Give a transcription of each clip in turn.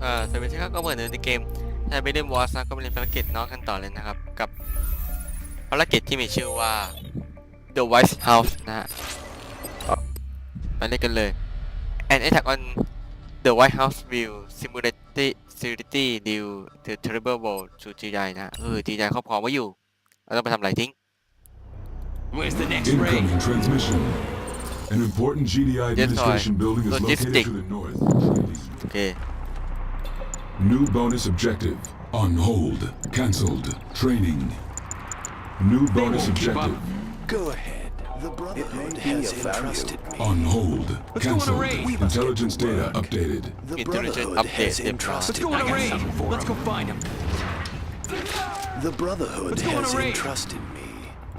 เอ่อสวัสดีครับก็เหมือนเดิมในเกมไทเบเดนวอสนะก็มาเล่นภารกิจน้องกันต่อเลยนะครับ กับภารกิจที่มีชื่อว่า The White House นะฮะมาเล่นกันเลย An attack on the White House will simulate security due to terrible war to GI นะฮะเออ GI ครอบครองไว้อยู่เราต้องไปทำอะไรทิ้ง Where's the next raid? Incoming transmission. An important GDI Yes, administration sorry. building is Logistic. located to the north. โอเค New bonus objective. On hold. Cancelled. Training. New bonus won't keep up. objective. Go ahead. The Brotherhood has entrusted me. On hold. Let's go on a Cancelled. raid. We must get Intelligence to data work. updated. The Intelligent Brotherhood update, has yeah. Let's entrusted go on me. a raid. Let's go find him. The Brotherhood Let's go on a has raid. entrusted me.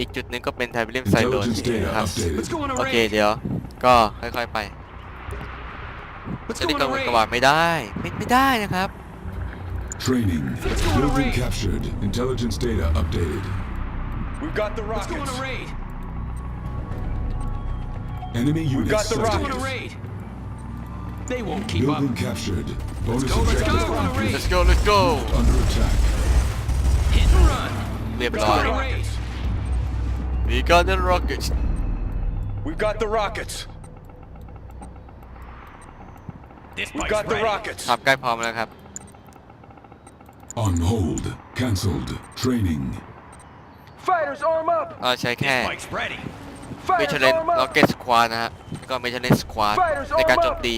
อีกจุดหนึ่งก็เป็นไทเบเดนไซโดน Intelligence data ครับ Let's updated. go on a โอเค raid. เดี๋ยว ก็ค่อยๆไป Let's จะได้ go กัง on ว a ลกระบาด raid. ไม่ได้ ไม่ไม่ได้นะครับ Training. Let's go on a Building raid. captured. Intelligence data updated. We've got the Let's go on rockets. a raid. Enemy units got the Let's go on a sighted. raid. They won't keep up. Building captured. Bonus go, let's objective go on a raid. let's go let's go under attack. Hit and run. เรียบ Let's ร้ go อย on a raid. we got the rockets We've got the rockets. This We've bike's got the ready. rockets. ครับใกล้พร้อมแล้วครับ On hold. Cancelled. Training. Fighters, arm up. เราใช้แค่ This bike's ready. เมช Fighters, เลน arm ล็อก up. เก็ตสควานะฮะแล้วก็เมชเลนสควา Fighters, ในการ arm โจ up. มตี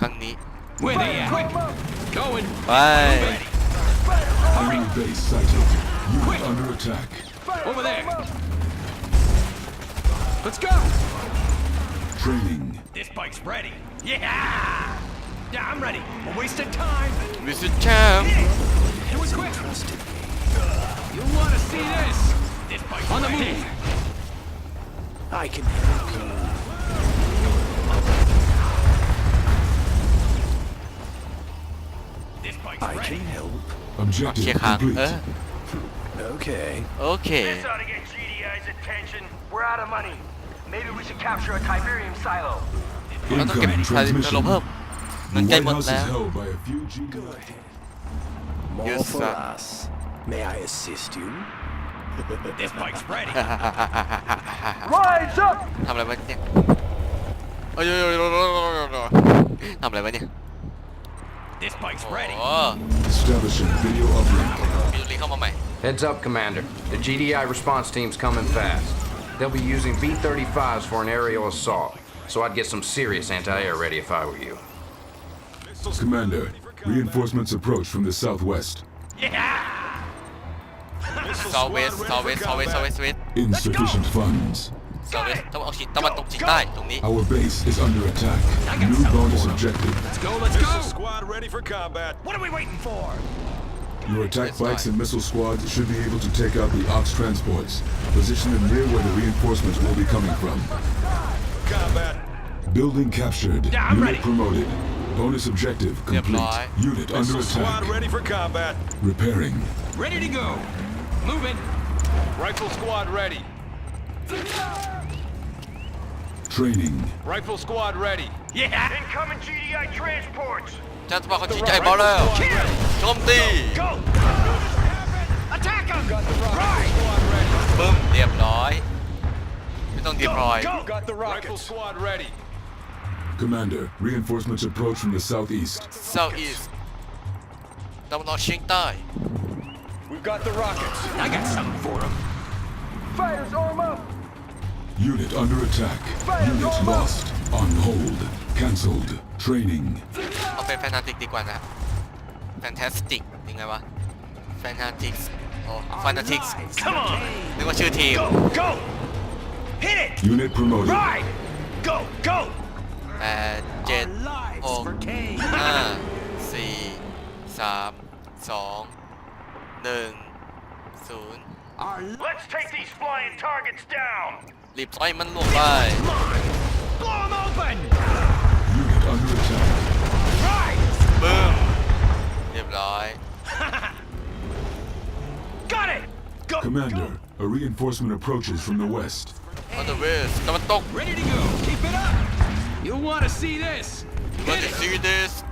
ครั้งนี้ Where they at? Arm up. Going. ไป Ready. Enemy base sighted. Unit under attack. Fighters, Over there. arm up. Let's go. Training. This bike's ready. Yeah. Yeah, I'm ready. We're wasting time. วิสุทธิ์แชมป์ Do it quick. You want to see this? This bike's on the move. I can help you. This bike's I ready. can help. Objective เคลียร์ค้าง เออ complete. Okay. โอเค This ought to get GDI's attention. We're out of money. Maybe we should capture a Tiberium silo. เราต้องเก็บ Incoming ทาริมเรา transmission. เพิ่มเงิน The ใกล้ White หมด House แล้ว is held More Yes, for sir. us. May I assist you? This bike's ready. Rise up. ทำอะไรวะเนี่ยโอ้ยทำอะไรวะเนี่ย This bike's โอ้ ready. Establishing video uplink. มีลิงก์เข้ามาใหม่ Heads up, Commander. The GDI response team's coming fast. They'll be using B-35s for an aerial assault, so I'd get some serious anti-air ready if I were you. Commander, reinforcements approach from the southwest. southwest southwest southwest southwest west Insufficient funds. southwest ตะวันออกเฉียงตะวันตกเฉียงใต้ตรงนี้ Our base is under attack. New bonus objective. Let's go. Let's go. Squad ready for combat. What are we waiting for? Your attack That's bikes fine. and missile squads should be able to take out the Ox transports. Position them near where the reinforcements will be coming from. Combat. Building captured. Yeah, I'm Unit ready. promoted. Bonus objective complete. Unit under attack. Squad ready for combat. Repairing. Ready to go. Moving. Rifle squad ready. Training. Rifle squad ready. Yeah. Incoming GDI transports. Transport của GDI báo lời. Come tì. Attack them. Right. Boom. Điệp nói. Chúng ta điệp. Got the rifle squad ready. Commander, reinforcements approach from the southeast. south east ตะวันออกเฉียงใต้ We've got the rockets. I got something for him. Fighters, arm up. Unit under attack. Unit lost. On hold. Cancelled. Training. เอาเป็นแฟนตาติกดีกว่านะแฟนตาสติกยังไงวะแฟนตาติกโอ้แฟนตาติก Come on. นึกว่าชื่อทีม Go. Go. Hit it. Unit promoted. Ride. Go. Go. แปดเจ็ดหกห้าสี่สามสองหนึ่งศูนย์ Let's take these flying targets down. รีบต่อยมันลงไป Blow him open. Unit under attack. Ride. ปึ้มเรียบร้อย Got it. Go. Commander, a reinforcement approaches from the west. on the west ตะวันตก Ready to go. Keep it up. You want to see this? want Hit to see this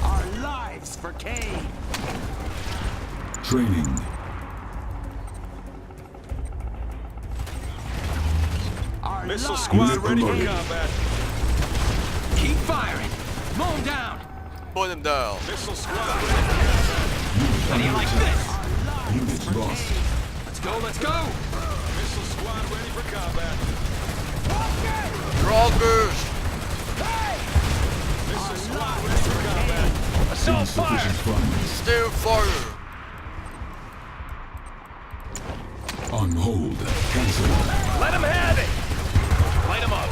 Our lives for Kane. Training. Our Missile squad ready for combat. Keep firing. Mow 'em down. Pull them down Missile squad ready. How do you like this? Unit lost. Let's go, let's go. Missile squad ready for combat. Rockers Missile squad ready for combat. Assault fire! Insufficient still fire On hold. Cancelled. Let him have it! Light him up.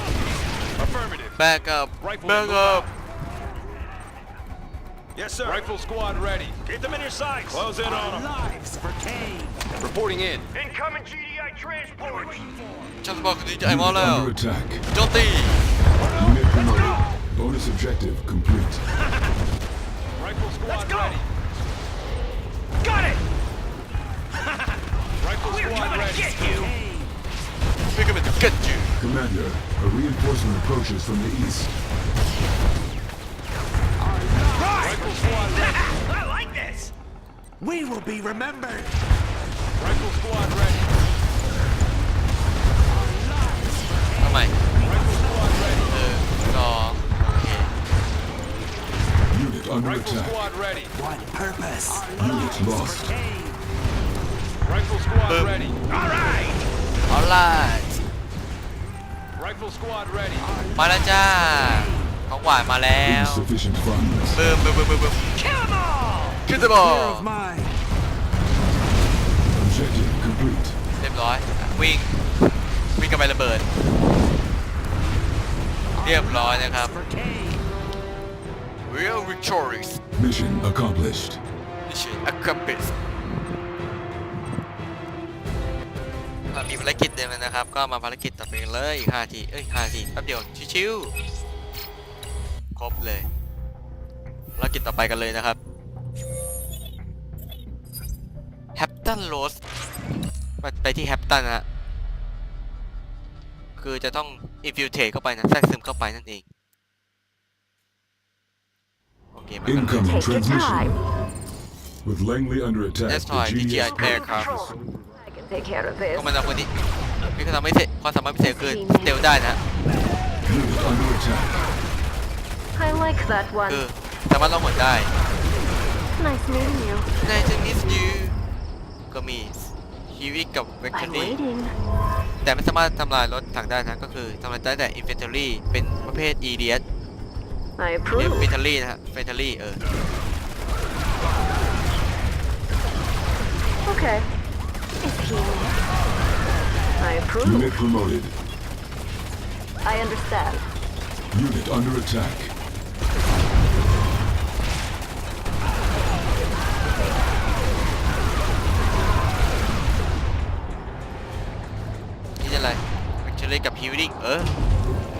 Affirmative. back up Rifle back up Yes, sir. Rifle squad ready. Get them in your sights. Close in on them. Lives for Kane. Reporting in. Incoming GDI transport. ฉันบอกคุณดีใจมา Unit แล้ว under attack. โจมตี Unit promoted. Bonus objective complete. Rifle squad Let's go. ready. Got it! Rifle We're squad coming to ready. get you! we're coming to get you Commander, a reinforcement approaches from the east. Rifle squad ready. I like this! We will be remembered. Rifle squad ready. ทำไม Rifle squad ready. เออสองโอเค Unit under Rifle attack. squad ready. What purpose? Unit lost. Kane. Rifle squad Boom. ready. Alright! เอาล่ะ Rifle squad ready. มาแล้วจ้าของหวานมาแล้ว Insufficient funds. บึ้มบึ้มบึ้มบึ้มบึ้ม Kill them all! ขึ้นสมอ Fear of mine. Objective complete. เรียบร้อยอะวิ่งวิ่งกันไประเบิดเรียบร้อยนะครับ For Kane. Real victories Mission accomplished. Mission accomplished อะมีภารกิจเดิมแล้วนะครับ ก็มาภารกิจต่อไปกันเลยอีก5ที เอ้ย5ทีแป๊บเดียวชิวๆครบเลยภารกิจต่อไปกันเลยนะครับ แฮปตันโรสไปที่แฮปตันนะฮะ คือจะต้องอินฟิลเทรเข้าไปนะแทรกซึมเข้าไปนั่นเองโอเคมากันเลย Incoming Take your transmission. time. With Langley under attack, That's the fine, DJI GDS aircraft. I can take care of this. ก็มันเอาคนนี้มีความสามารถพิเศษความสามารถพิเศษคือสเตลได้นะ unit under attack. I like that one. คือสามารถล่องหนได้ Nice meeting you. Nice to meet you ก็มีฮีวิกับเวกเตอ I'm รี่ waiting. แต่ไม่สามารถทำลายรถถังได้นะก็คือทำลายได้แต่ infantry เป็นประเภท EDS I เรียก approve. infantry นะฮะ infantry เออ Okay. Is he? I approve. Unit promoted. I understand. Unit under attack. นี่จะอะไร infantry กับ healing เออ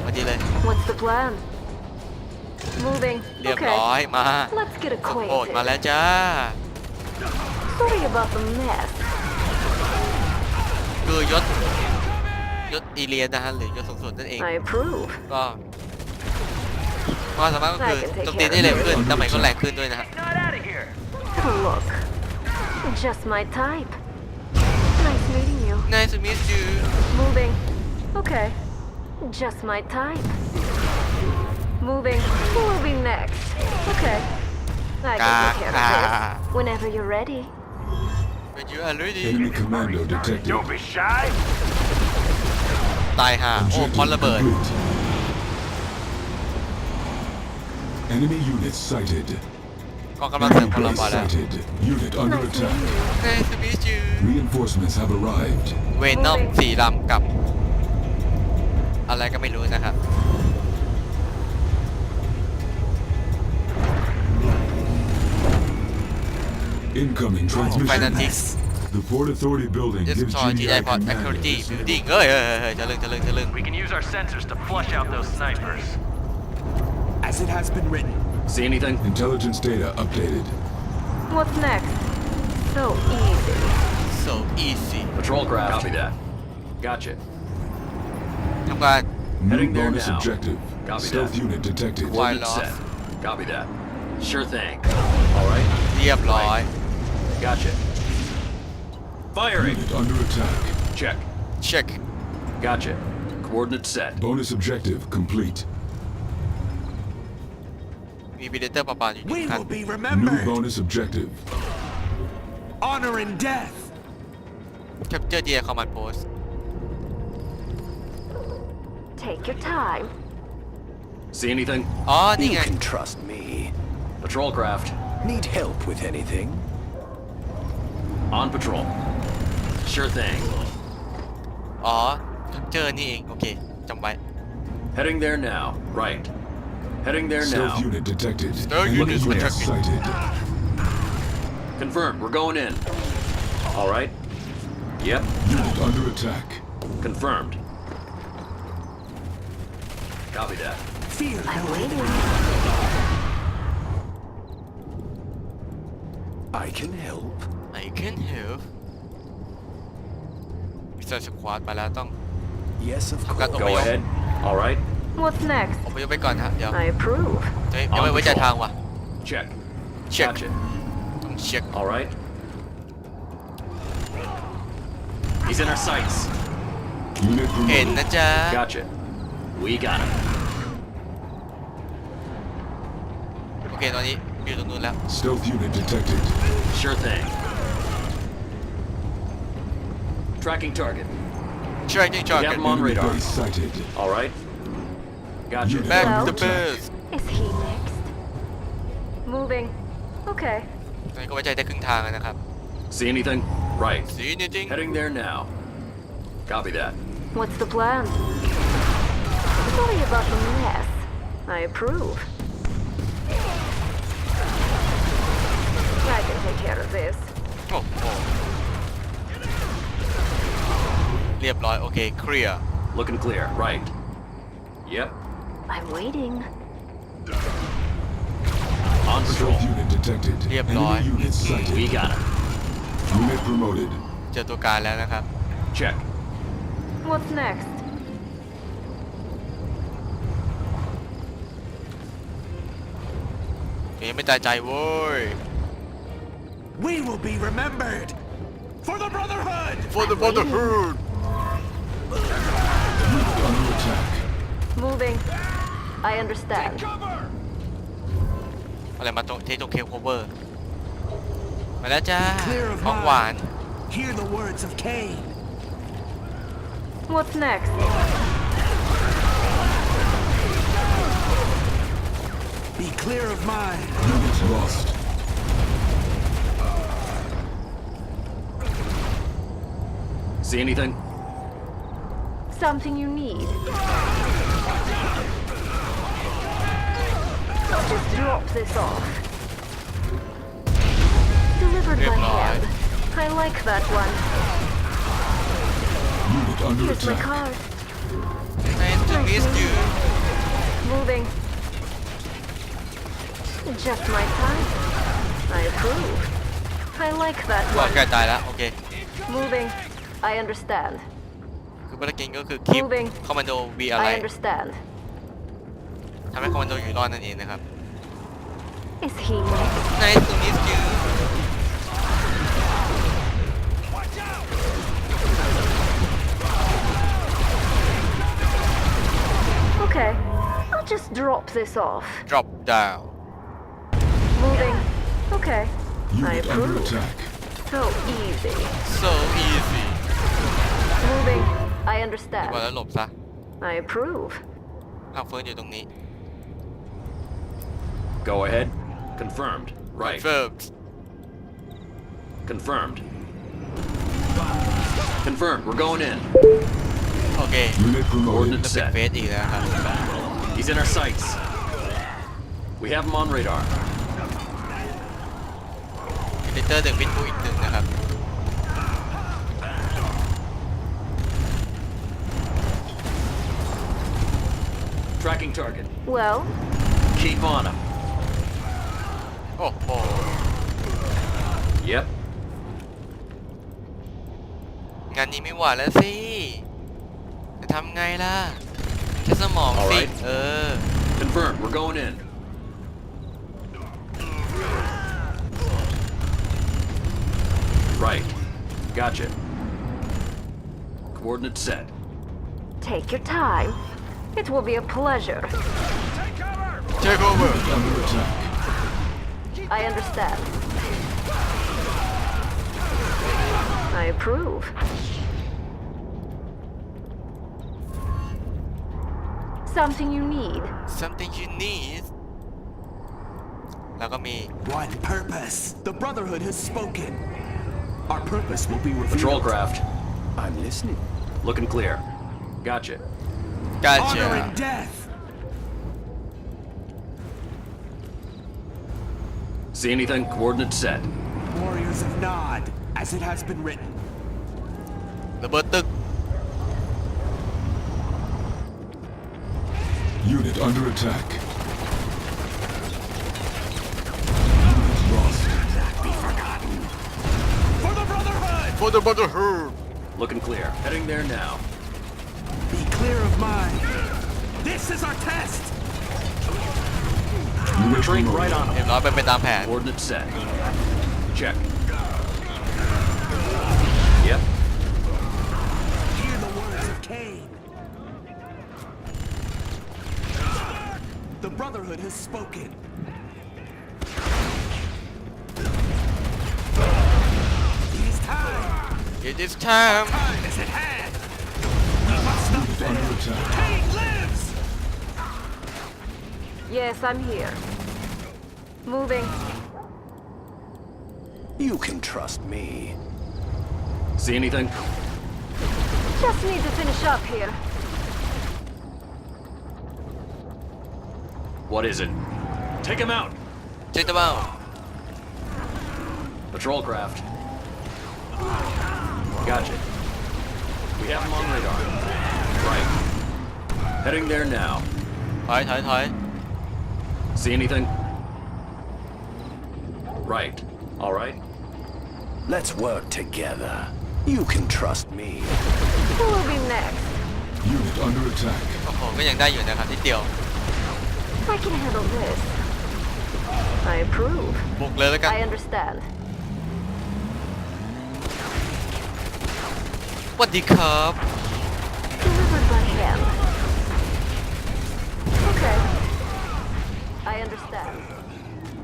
มาดีเลย What's the plan? Moving. เรียบ Okay. ร้อยมา Let's get โอ้โหดมา acquainted. แล้วจ้า Sorry about the mess. คือยศยศอีเลียนนะฮะหรือยศสูงสุดนั่นเอง I approve. ก็ความสามารถก็คือโจมตีได้เร็วขึ้นดาเมจก็แรงขึ้นด้วยนะฮะ Not out of here! Look. Just my type. Nice meeting you. Nice to meet you Moving. Okay. Just my type. Moving. Who will be next? Okay. I can take care of this. Whenever you're ready. When you are ready Enemy commando detected. Don't be shy! ตายห่าโอ้ Objective พอนระเบิด complete. Enemy units sighted. กองกำลังเสริม Enemy ของเรา base มาแล้ว sighted. Unit under Nice attack. meeting you. Nice to meet you Reinforcements have arrived. เวนอมสี่ลำกับ อะไรก็ไม่รู้นะครับ Incoming transmission. Fanatics The Port Authority building gives Destroy the GDI airport command security this. building เอ้ยเฮ้ยเฮ้ยเฮ้ยจะลึงจะลึงจะลึง We can use our sensors to flush out those snipers. As it has been written. See anything? Intelligence data updated. What's next? So easy. So easy. Patrol craft. Copy that. Gotcha. I'm glad. New bonus now. objective. Copy Stealth that. unit detected. Why set. Copy that. Sure thing. All right. Yeah, right. Gotcha. Firing. Unit under attack. Check. Check. Gotcha. Coordinate set. Bonus objective complete. We will be remembered. New bonus objective Honor and death. แคปเจอร์เดียคอมมานด์โพส Take your time. See anything? อ๋อ นี่ You ไง can trust me. Patrol craft. Need help with anything? On patrol. Sure thing. อ๋อแคปเจอร์นี่เอง โอเคจำไว้ Heading there now. Right. Heading there Stealth now. unit detected. Stealth Enemy unit threat detected. sighted. Confirmed. We're going in. All right. Yep. Unit under attack. Confirmed. Copy that. Fear I'm no waiting. I can help. I can help มิสเตอร์สควอตมาแล้วต้อง Yes, of ทำการ course. Oh, Go yeah. ahead. All right. What's next? อพยพไปก่อนฮะ เดี๋ยว I approve. เฮ้ยยังไม่ไว้ใจทางว่ะ Check. เช็ค Gotcha. ต้องเช็ค All right. He's in our sights. Unit เห็น promoted. นะจ๊ะ Gotcha. We got him. โอเค ตอนนี้อยู่ตรงนู้นแล้ว Stealth unit detected. Sure thing. Tracking target. ช่วยยิงจอด We กั have น him on Enemy radar. base sighted. All right. Gotcha. Unit Back under to the attack. base Is he next? Moving. Okay. ตอนนี้ก็ไว้ใจได้ครึ่งทางแล้วนะครับ See anything? Right. สีนี่จริง Heading there now. Copy that. What's the plan? Sorry about the mess. I approve. I can take care of this. โอ้โหเรียบร้อย โอเค เคลียร์ Looking clear. Right. Yep. I'm waiting. On patrol. Stealth unit detected. Yep, Enemy Lord. unit We sighted. got him. Unit promoted. เจอตัวการแล้วนะครับ Check. What's next? ยังไม่ตายใจเว้ย We will be remembered. For the Brotherhood. For the Brotherhood Unit under attack. Moving. I understand. อะไรมาตรงเทตรงเคโคเวอร์ มาแล้วจ้า Clear of ของหวาน Hear the words of Cain. What's next? Be clear of mine. Unit lost. See anything? Something you need. I'll just drop this off. Delivered by Good hand. I like that one. Unit under Here's my attack. card. Nice to meet you Moving. Just my time. I approve. I like that ก็ one. ใกล้ตายแล้ว โอเค Moving. I understand. คือภารกิจก็คือคลิป Moving คอมมานโดวีอะไร I understand. ทำให้คอมมานโดอยู่รอดนั่นเองนะครับ Is he next? Nice to meet you Okay. I'll just drop this off. drop down Moving. Okay. I Unit under approve. attack. So easy. so easy Moving. I ว่า understand. แล้วหลบซะ I approve. เอาเฟิร์นอยู่ตรงนี้ Go ahead. Confirmed. Right. confirmed Confirmed. Confirmed. We're going in. โอเค Unit promoted. จะเป็นเฟสอีกแล้วครับ He's in our sights. We have him on radar. เดเตอร์หนึ่งบินบูอีกหนึ่งนะครับ Tracking target. Well, Keep on him. Oh, เย็บงานนี้ไม่ไหวแล้วสิ จะทำไงล่ะใช้สมองสิ Alright. เออ Confirm. We're going in. Right. Gotcha. Coordinates set. Take your time. It will be a pleasure. Take over! I understand. I approve. Something you need. something you need แล้วก็มี One purpose. The Brotherhood has spoken. Our purpose will be revealed. Patrol craft. I'm listening. Looking clear. Gotcha. กา Honor เชีย and death. See anything? Coordinates set. Warriors of Nod, as it has been written. Nabatak. Unit under attack. Unit lost. Not be forgotten. For the Brotherhood! For the Brotherhood! Looking clear. Heading there now. Be clear of mine. This is our test! Unit Train promoted. right on เรีย them. บร้อยเป็นไปตามแผน Coordinates set. Check. Yep. Hear the words of Cain. The Brotherhood has spoken. It is time. it is time Time is at hand. We must not Unit under fail. attack. Cain lives. Yes, I'm here. Moving. You can trust me. See anything? Just need to finish up here. What is it? Take him out! Take them out! Patrol craft. Gotcha. We have them on radar. Right. Heading there now. Hi, hi, hi. See anything? Right. All right. Let's work together. You can trust me. Who will be next? Unit under attack. โอ้โหก็ยังได้อยู่นะครับนิดเดียว I can handle this. I approve. บุกเลยแล้วกัน I understand. สวัสดีครับ I understand.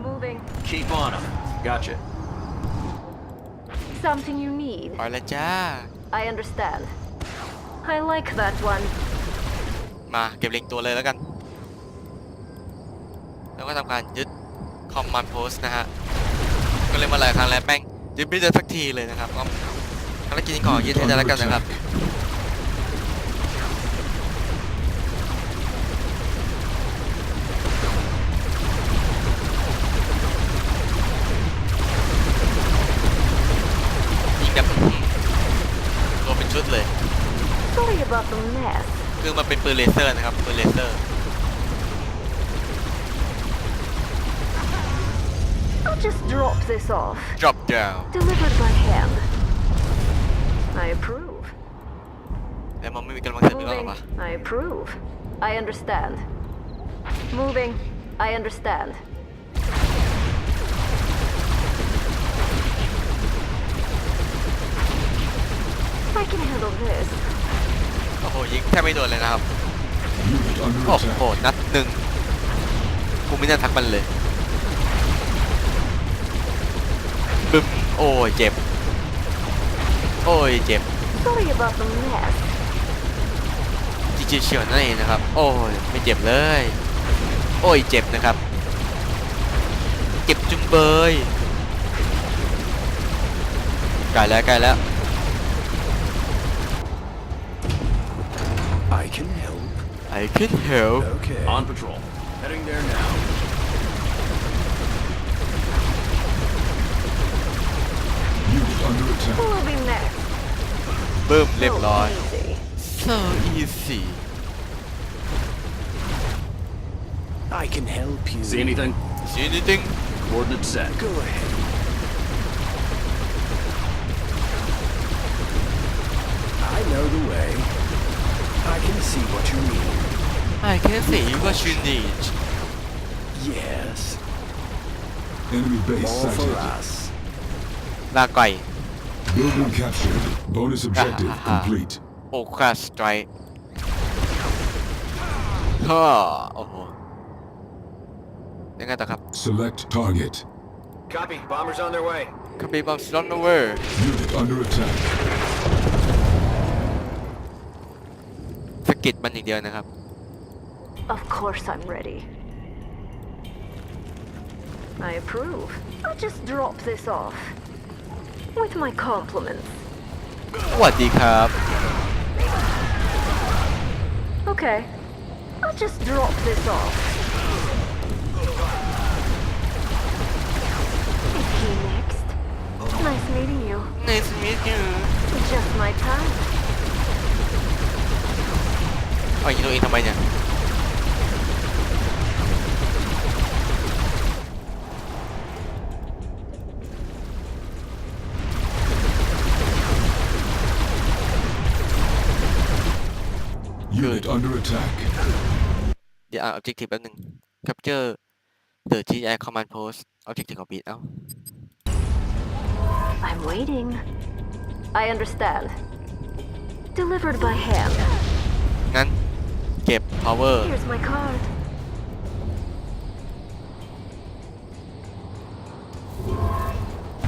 Moving. Keep on him. Gotcha. Something you need. ไปแล้วจ้า I understand. I like that one. มาเก็บเล็งตัวเลยแล้วกัน แล้วก็ทำการยึดคอมมานด์โพสต์นะฮะ ก็เลยมาหลายครั้งแล้วแป้งยึดไม่ได้สักทีเลยนะครับก็ภารกิจนี้ขอยึดให้ได้แล้วกันนะครับ ยิงแบบอื้อหือตัวเป็นชุดเลย Sorry about the mess. คือมันเป็นปืนเลเซอร์นะครับปืนเลเซอร์ I'll just drop this off. drop down Delivered by hand. I approve. แล้วมันไม่มีกำลังเสริมอีกแล้วหรอ Moving. วะ I approve. I understand. Moving. I understand. อ้โหยิงแทบไม่โดนเลยนะครับ Unit under โอ้ attack. โห นัดหนึ่งกูไม่น่าทักมันเลย บึ้ม โอ้ยเจ็บ โอ้ยเจ็บ Sorry about the mess. จีจีเฉียวนั่นเองนะครับ โอ้ยไม่เจ็บเลย โอ้ยเจ็บนะครับ เจ็บจุงเบยใกล้แล้วใกล้แล้ว I can help Okay. On patrol. Heading there now. Unit under Who attack. will be next? บึ้มเรียบร้อย So easy. so easy I can help you. See anything? see anything Coordinates set. Go ahead. I know the way. I can see what you mean. I can see what you need Yes. Enemy base More for sighted. us. ลาก่อย Building captured. Bonus objective complete. โอคาสไตรฮ่าโอ้โหยังไงต่อครับ Select target. Copy. Bombers on their way. คาบีบอมสลอนเวอร์ Unit under attack. สกิดมันอย่างเดียวนะครับ Of course I'm ready. I approve. I'll just drop this off. With my compliments. สวัสดีครับ Okay. I'll just drop this off. Is he next? Nice meeting you. Nice to meet you Just my time. เอายิงตัวเองทำไมเนี่ย under attack. เดี๋ยวอ่าน objective แป๊บนึง capture the GI command post objective ของบีดเอ้า I'm waiting. I understand. Delivered by hand. งั้น เก็บ power Here's my card.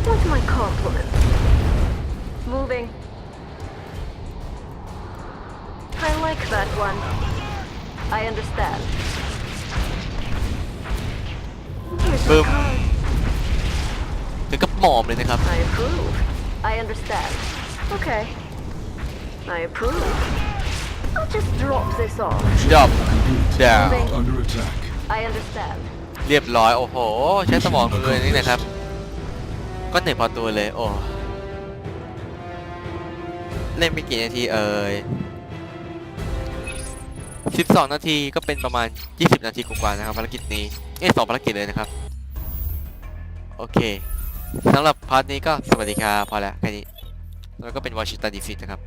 With my compliments. Moving. I like that one. I understand. Here's my Boom. card. ถึงกับหมอบเลยนะครับ I approve. I understand. Okay. I approve. I'll just drop this off. job Complete. down Unit under attack. I understand. เรียบร้อย โอ้โห ใช้สมองเลยนี่นะครับ ก็เหนื่อยพอตัวเลย โอ้ เล่นไปกี่นาทีเอ่ย 12 นาทีก็เป็นประมาณ 20 นาทีกว่าๆนะครับภารกิจนี้เอ้สองภารกิจเลยนะครับ โอเคสำหรับพาร์ทนี้ก็สวัสดีครับพอแล้วแค่นี้ แล้วก็เป็นวอชิงตันดีซีนะครับ